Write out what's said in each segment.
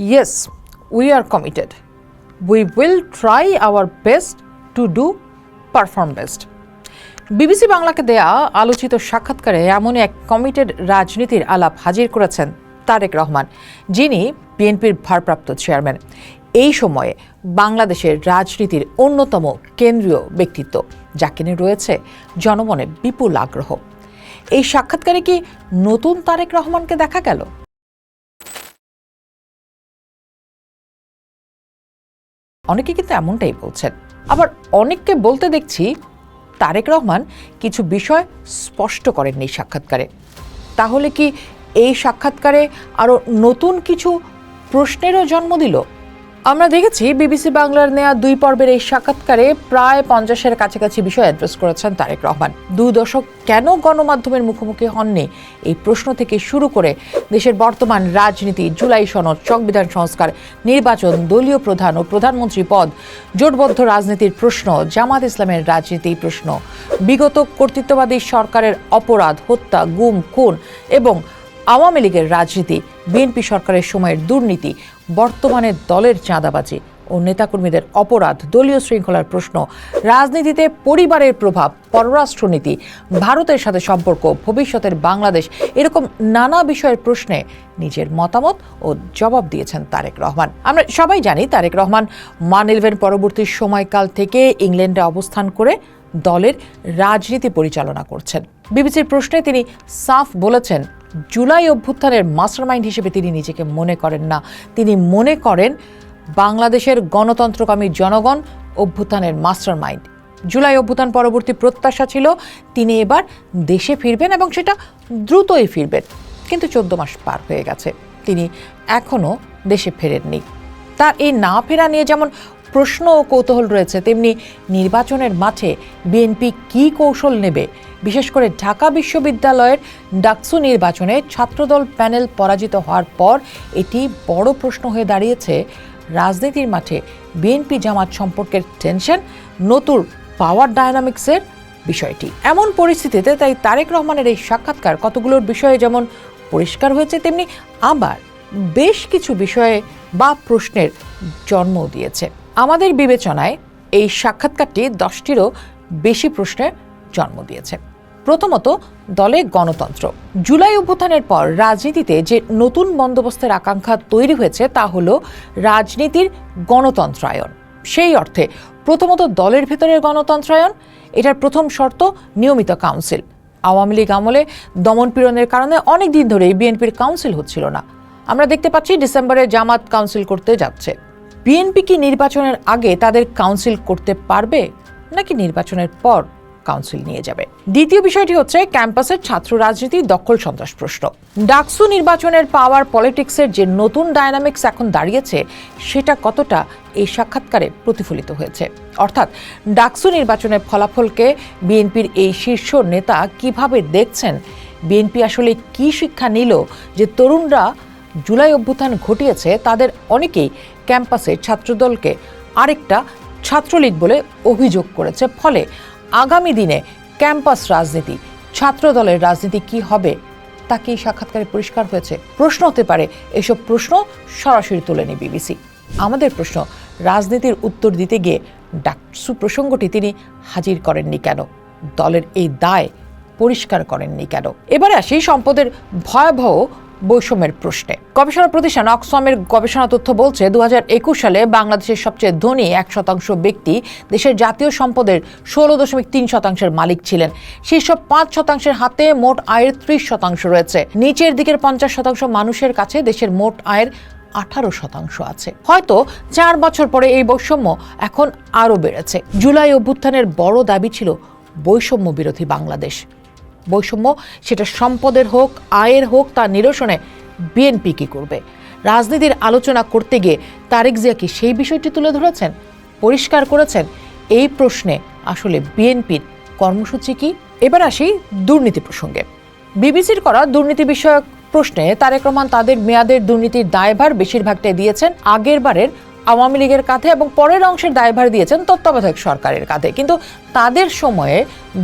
Yes, we are committed. We will try our best to do perform best. BBC বাংলাকে দেয়া আলোচিত সাক্ষাৎকারে এমন এক কমিটেড রাজনীতির আলাপ হাজির করেছেন তারেক রহমান যিনি বিএনপির ভারপ্রাপ্ত চেয়ারম্যান এই সময়ে বাংলাদেশের রাজনীতির অন্যতম কেন্দ্রীয় ব্যক্তিত্ব যাকে নিয়ে রয়েছে জনমনে বিপুল আগ্রহ এই সাক্ষাৎকারে কি নতুন তারেক রহমানকে দেখা গেল অনেকে কিন্তু এমনটাই বলছেন। আবার অনেককে বলতে দেখছি তারেক রহমান কিছু বিষয় স্পষ্ট করেননি সাক্ষাৎকারে। তাহলে কি এই সাক্ষাৎকারে আরও নতুন কিছু প্রশ্নেরও জন্ম দিল? আমরা দেখেছি, বিবিসি বাংলার নেয়া দুই পর্বের এই সাক্ষাৎকারে প্রায় পঞ্চাশের কাছাকাছি বিষয় অ্যাড্রেস করেছেন তারেক রহমান। দুই দশক কেন গণমাধ্যমের মুখোমুখি হননি? এই প্রশ্ন থেকে শুরু করে দেশের বর্তমান রাজনীতি, জুলাই সনদ, সংবিধান সংস্কার, নির্বাচন, দলীয় প্রধান ও প্রধানমন্ত্রী পদ, জোটবদ্ধ রাজনীতির প্রশ্ন, জামাত ইসলামের রাজনীতি প্রশ্ন, বিগত কর্তৃত্ববাদী সরকারের অপরাধ, হত্যা, গুম, খুন এবং আওয়ামী লীগের রাজনীতি, বিএনপি সরকারের সময়ের দুর্নীতি, বর্তমানে দলের চাঁদাবাজি ও নেতাকর্মীদের অপরাধ, দলীয় শৃঙ্খলার প্রশ্ন, রাজনীতিতে পরিবারের প্রভাব, পররাষ্ট্রনীতি, ভারতের সাথে সম্পর্ক, ভবিষ্যতের বাংলাদেশ, এরকম নানা বিষয়ের প্রশ্নে নিজের মতামত ও জবাব দিয়েছেন তারেক রহমান। আমরা সবাই জানি তারেক রহমান মান ইলেভেন পরবর্তী সময়কাল থেকে ইংল্যান্ডে অবস্থান করে দলের রাজনীতি পরিচালনা করছেন। বিবিসির প্রশ্নে তিনি সাফ বলেছেন জুলাই অভ্যুত্থানের মাস্টারমাইন্ড হিসেবে তিনি নিজেকে মনে করেন না। তিনি মনে করেন বাংলাদেশের গণতন্ত্রকামী জনগণ অভ্যুত্থানের মাস্টারমাইন্ড। জুলাই অভ্যুত্থান পরবর্তী প্রত্যাশা ছিল, তিনি এবার দেশে ফিরবেন এবং সেটা দ্রুতই ফিরবেন। কিন্তু চোদ্দ মাস পার হয়ে গেছে। তিনি এখনও দেশে ফেরেননি। তার এই না ফেরা নিয়ে যেমন প্রশ্ন ও কৌতূহল রয়েছে। তেমনি নির্বাচনের মাঠে বিএনপি কী কৌশল নেবে? বিশেষ করে ঢাকা বিশ্ববিদ্যালয়ের ডাকসু নির্বাচনে ছাত্রদল প্যানেল পরাজিত হওয়ার পর এটি বড় প্রশ্ন হয়ে দাঁড়িয়েছে। রাজনীতির মাঠে বিএনপি জামাত সম্পর্কের টেনশন, নতুন পাওয়ার ডায়নামিক্সের বিষয়টি। এমন পরিস্থিতিতে তাই তারেক রহমানের এই সাক্ষাৎকার কতগুলোর বিষয়ে যেমন পরিষ্কার হয়েছে, তেমনি আবার বেশ কিছু বিষয়ে বা প্রশ্নের জন্ম দিয়েছে। আমাদের বিবেচনায় এই সাক্ষাৎকারটি দশটিরও বেশি প্রশ্নের জন্ম দিয়েছে। প্রথমত, দলে গণতন্ত্র। জুলাই অভ্যুত্থানের পর রাজনীতিতে যে নতুন বন্দোবস্তের আকাঙ্ক্ষা তৈরি হয়েছে তা হল রাজনীতির গণতন্ত্রায়ন। সেই অর্থে প্রথমত দলের ভেতরের গণতন্ত্রায়ন, এটার প্রথম শর্ত নিয়মিত কাউন্সিল। আওয়ামী লীগ আমলে দমনপীড়নের কারণে অনেক দিন ধরেই বিএনপির কাউন্সিল হচ্ছিল না। আমরা দেখতে পাচ্ছি ডিসেম্বরে জামাত কাউন্সিল করতে যাচ্ছে। বিএনপি কি নির্বাচনের আগে তাদের কাউন্সিল করতে পারবে, নাকি নির্বাচনের পর কাউন্সিল নিয়ে যাবে? দ্বিতীয় বিষয়টি হচ্ছে, ক্যাম্পাসের ছাত্র রাজনীতি দখল সন্ত্রাস প্রশ্ন। ডাকসু নির্বাচনের পাওয়ার পলিটিক্সের যে নতুন ডায়নামিক্স এখন দাঁড়িয়েছে, সেটা কতটা এই সাক্ষাৎকারে প্রতিফলিত হয়েছে? অর্থাৎ, ডাকসু নির্বাচনের ফলাফলকে বিএনপির এই শীর্ষ নেতা কীভাবে দেখছেন? বিএনপি আসলে কি শিক্ষা নিল যে তরুণরা জুলাই অভ্যুত্থান ঘটিয়েছে তাদের অনেকেই ক্যাম্পাসে ছাত্রদলকে আরেকটা ছাত্রলীগ বলে অভিযোগ করেছে। ফলে আগামী দিনে ক্যাম্পাস রাজনীতি, ছাত্রদলের রাজনীতি কি হবে তা কি সাক্ষাৎকারে পরিষ্কার হয়েছে? প্রশ্ন হতে পারে, এসব প্রশ্ন সরাসরি তোলেনি বিবিসি। আমাদের প্রশ্ন, রাজনীতির উত্তর দিতে গিয়ে ডাকসু প্রসঙ্গটি তিনি হাজির করেননি কেন? দলের এই দায় পরিষ্কার করেননি কেন? এবারে আসি সম্পদের ভয়াবহ বৈষম্যের প্রশ্নে। গবেষণা প্রতিষ্ঠান অক্সফামের গবেষণা তথ্য বলছে দু হাজার একুশ সালে বাংলাদেশের সবচেয়ে ধনী এক শতাংশ ব্যক্তি দেশের জাতীয় সম্পদের ষোলো দশমিক তিন শতাংশের মালিক ছিলেন। শীর্ষ পাঁচ শতাংশের হাতে মোট আয়ের ত্রিশ শতাংশ রয়েছে। নিচের দিকের পঞ্চাশ শতাংশ মানুষের কাছে দেশের মোট আয়ের আঠারো শতাংশ আছে। হয়তো চার বছর পরে এই বৈষম্য এখন আরও বেড়েছে। জুলাই অভ্যুত্থানের বড় দাবি ছিল বৈষম্য বিরোধী বাংলাদেশ। বৈষম্য, সেটা সম্পদের হোক, আয়ের হোক তা নিরসনে বিএনপি কি করবে? রাজনীতির আলোচনা করতে গিয়ে তারেক জিয়া কি সেই বিষয়টি তুলে ধরেছেন? পরিষ্কার করেছেন? এই প্রশ্নে আসলে বিএনপির কর্মসূচি কি? এবার আসি দুর্নীতি প্রসঙ্গে। বিবিসির করা দুর্নীতি বিষয়ক প্রশ্নে তারেক রহমান তাদের মেয়াদের দুর্নীতির দায়ভার বেশিরভাগটাই দিয়েছেন আগের বারের আওয়ামী লীগের কাঁধে এবং পরের অংশের দায়ভার দিয়েছেন তত্ত্বাবধায়ক সরকারের কাঁধে। কিন্তু তাদের সময়ে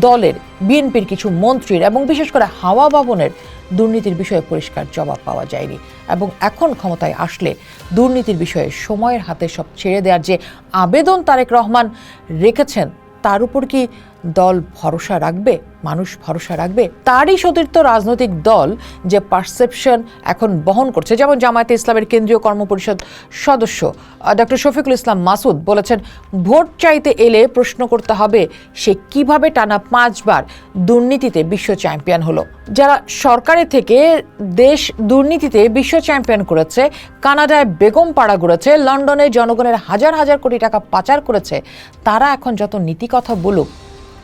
দলের, বিএনপির কিছু মন্ত্রীর এবং বিশেষ করে হাওয়া ভবনের দুর্নীতির বিষয়ে পরিষ্কার জবাব পাওয়া যায়নি এবং এখন ক্ষমতায় আসলে দুর্নীতির বিষয়ে সময়ের হাতে সব ছেড়ে দেওয়ার যে আবেদন তারেক রহমান রেখেছেন, তার উপর কি দল ভরসা রাখবে, মানুষ ভরসা রাখবে, তারই সতীর্থ রাজনৈতিক দল যে পারসেপশন এখন বহন করছে। যেমন জামায়াতে ইসলামের কেন্দ্রীয় কর্মপরিষদ সদস্য ডক্টর শফিকুল ইসলাম মাসুদ বলেছেন, ভোট চাইতে এলে প্রশ্ন করতে হবে, সে কীভাবে টানা পাঁচবার দুর্নীতিতে বিশ্ব চ্যাম্পিয়ন হলো? যারা সরকারের থেকে দেশ দুর্নীতিতে বিশ্ব চ্যাম্পিয়ন করেছে, কানাডায় বেগম পাড়া গড়েছে লন্ডনে জনগণের হাজার হাজার কোটি টাকা পাচার করেছে, তারা এখন যত নীতি কথা বলুক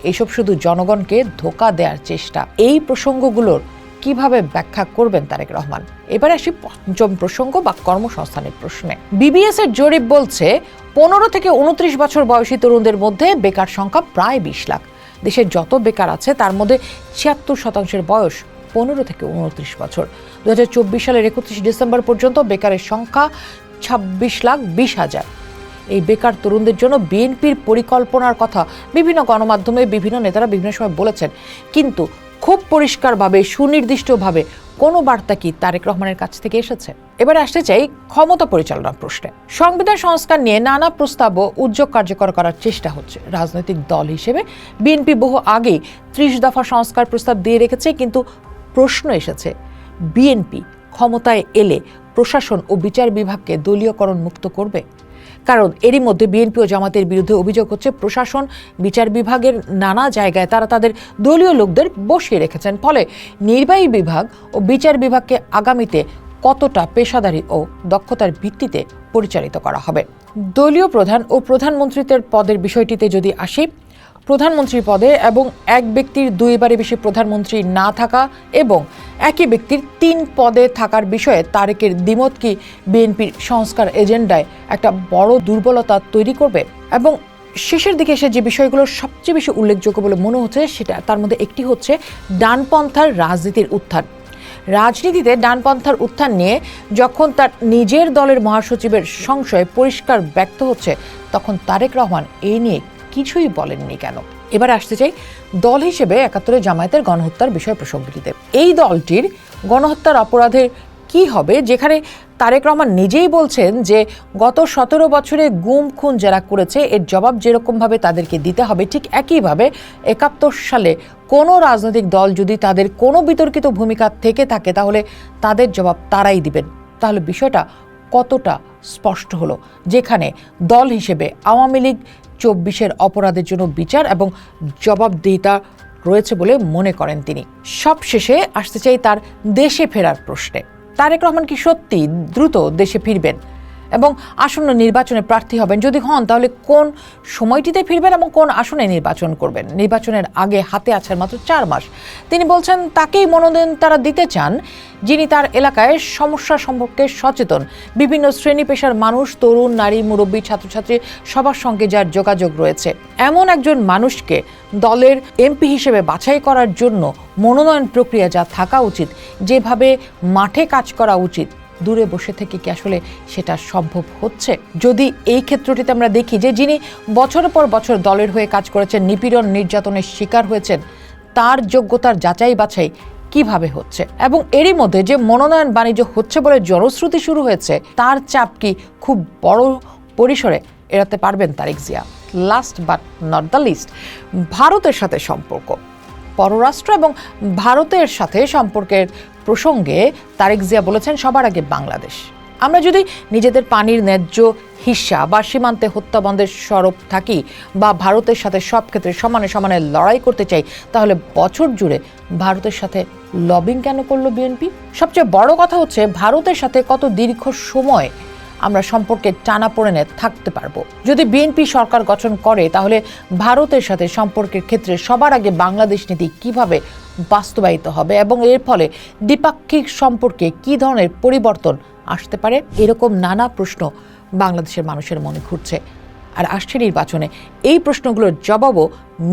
এইসব শুধু জনগণকে ধোকা দেওয়ার চেষ্টা। এই প্রসঙ্গগুলোর কীভাবে ব্যাখ্যা করবেন তারেক রহমান? এবার আসি পঞ্চম প্রসঙ্গ বা কর্মসংস্থানের প্রশ্নে। বিবিএস এর জরিপ বলছে, পনেরো থেকে উনত্রিশ বছর বয়সী তরুণদের মধ্যে বেকার সংখ্যা প্রায় বিশ লাখ। দেশের যত বেকার আছে, তার মধ্যে ছিয়াত্তর শতাংশের বয়স পনেরো থেকে উনত্রিশ বছর। দু হাজার চব্বিশ সালের একত্রিশ ডিসেম্বর পর্যন্ত বেকারের সংখ্যা ছাব্বিশ লাখ বিশ হাজার। এই বেকার তরুণদের জন্য বিএনপির পরিকল্পনার কথা বিভিন্ন গণমাধ্যমে বিভিন্ন নেতারা বিভিন্ন সময় বলেছেন। কিন্তু খুব পরিষ্কারভাবে, সুনির্দিষ্টভাবে কোনো বার্তা কি তারেক রহমানের কাছ থেকে এসেছে? এবার আসতে চাই ক্ষমতা পরিচালনা প্রশ্নে। সংবিধান সংস্কার নিয়ে নানা প্রস্তাব ও উদ্যোগ কার্যকর করার চেষ্টা হচ্ছে। রাজনৈতিক দল হিসেবে বিএনপি বহু আগেই ত্রিশ দফা সংস্কার প্রস্তাব দিয়ে রেখেছে, কিন্তু প্রশ্ন এসেছে, বিএনপি ক্ষমতায় এলে প্রশাসন ও বিচার বিভাগকে দলীয়করণ মুক্ত করবে? কারণ এরই মধ্যে বিএনপি ও জামাতের বিরুদ্ধে অভিযোগ হচ্ছে প্রশাসন, বিচার বিভাগের নানা জায়গায় তারা তাদের দলীয় লোকদের বসিয়ে রেখেছেন। ফলে নির্বাহী বিভাগ ও বিচার বিভাগকে আগামীতে কতটা পেশাদারি ও দক্ষতার ভিত্তিতে পরিচালিত করা হবে? দলীয় প্রধান ও প্রধানমন্ত্রীদের পদের বিষয়টিতে যদি আসি প্রধানমন্ত্রী পদে এবং এক ব্যক্তির দুইবারে বেশি প্রধানমন্ত্রী না থাকা এবং একই ব্যক্তির তিন পদে থাকার বিষয়ে তারেকের দ্বিমত কি বিএনপির সংস্কার এজেন্ডায় একটা বড় দুর্বলতা তৈরি করবে? এবং শেষের দিকে এসে যে বিষয়গুলো সবচেয়ে বেশি উল্লেখযোগ্য বলে মনে হচ্ছে সেটা, তার মধ্যে একটি হচ্ছে ডানপন্থার রাজনীতির উত্থান। রাজনীতিতে ডানপন্থার উত্থান নিয়ে যখন তার নিজের দলের মহাসচিবের সংশয় পরিষ্কার ব্যক্ত হচ্ছে, তখন তারেক রহমান এই নিয়ে কিছুই বলেননি কেন? এবার আসতে চাই দল হিসেবে একাত্তরে জামায়াতের গণহত্যার বিষয় প্রসঙ্গটিতে। এই দলটির গণহত্যার অপরাধের কি হবে? যেখানে তারেক রহমান নিজেই বলছেন যে, গত সতেরো বছরে গুম, খুন যারা করেছে, এর জবাব যেরকমভাবে তাদেরকে দিতে হবে, ঠিক একইভাবে একাত্তর সালে কোনো রাজনৈতিক দল যদি তাদের কোনো বিতর্কিত ভূমিকা থেকে থাকে, তাহলে তাদের জবাব তারাই দিবেন। তাহলে বিষয়টা কতটা স্পষ্ট হলো, যেখানে দল হিসেবে আওয়ামী লীগ চব্বিশের অপরাধের জন্য বিচার এবং জবাবদিহিতা রয়েছে বলে মনে করেন তিনি। সবশেষে আসতে চাই তার দেশে ফেরার প্রশ্নে। তারেক রহমান কি সত্যি দ্রুত দেশে ফিরবেন? এবং আসন্ন নির্বাচনে প্রার্থী হবেন। যদি হন, তাহলে কোন সময়টিতে ফিরবেন এবং কোন আসনে নির্বাচন করবেন? নির্বাচনের আগে হাতে আছেন মাত্র চার মাস। তিনি বলছেন, তাকেই মনোনয়ন তারা দিতে চান, যিনি তার এলাকায় সমস্যা সম্পর্কে সচেতন। বিভিন্ন শ্রেণি পেশার মানুষ, তরুণ, নারী, মুরব্বী, ছাত্রছাত্রী, সবার সঙ্গে যার যোগাযোগ রয়েছে। এমন একজন মানুষকে দলের এমপি হিসেবে বাছাই করার জন্য মনোনয়ন প্রক্রিয়া যা থাকা উচিত, যেভাবে মাঠে কাজ করা উচিত দূরে বসে থেকে কি আসলে সেটা সম্ভব হচ্ছে? যদি এই ক্ষেত্রটিতে আমরা দেখি যে যিনি বছরের পর বছর দলের হয়ে কাজ করেছেন, নিপীড়ন, নির্যাতনের শিকার হয়েছেন, তার যোগ্যতার যাচাই বাছাই কীভাবে হচ্ছে? এবং এরই মধ্যে যে মনোনয়ন বাণিজ্য হচ্ছে বলে জনশ্রুতি শুরু হয়েছে, তার চাপ কি খুব বড় পরিসরে এড়াতে পারবেন Tarique Zia? Last but not the least ভারতের সাথে সম্পর্ক। পররাষ্ট্র এবং ভারতের সাথে সম্পর্কের প্রসঙ্গে তারেক জিয়া বলেছেন, সবার আগে বাংলাদেশ। আমরা যদি নিজেদের পানির ন্যায্য হিস্সা বা সীমান্তে হত্যা বন্ধের সরব থাকি বা ভারতের সাথে সব ক্ষেত্রে সমানে সমানে লড়াই করতে চাই, তাহলে বছর জুড়ে ভারতের সাথে লবিং কেন করল বিএনপি? সবচেয়ে বড় কথা হচ্ছে, ভারতের সাথে কত দীর্ঘ সময় আমরা সম্পর্কে টানা পড়েনে থাকতে পারব। যদি বিএনপি সরকার গঠন করে, তাহলে ভারতের সাথে সম্পর্কের ক্ষেত্রে সবার আগে বাংলাদেশ নীতি কীভাবে বাস্তবায়িত হবে এবং এর ফলে দ্বিপাক্ষিক সম্পর্কে কি ধরনের পরিবর্তন আসতে পারে? এরকম নানা প্রশ্ন বাংলাদেশের মানুষের মনে ঘুরছে। আর আসছে নির্বাচনে এই প্রশ্নগুলোর জবাবও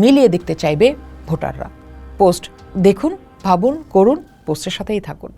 মিলিয়ে দেখতে চাইবে ভোটাররা। পোস্ট দেখুন, ভাবুন, করুন, পোস্টের সাথেই থাকুন।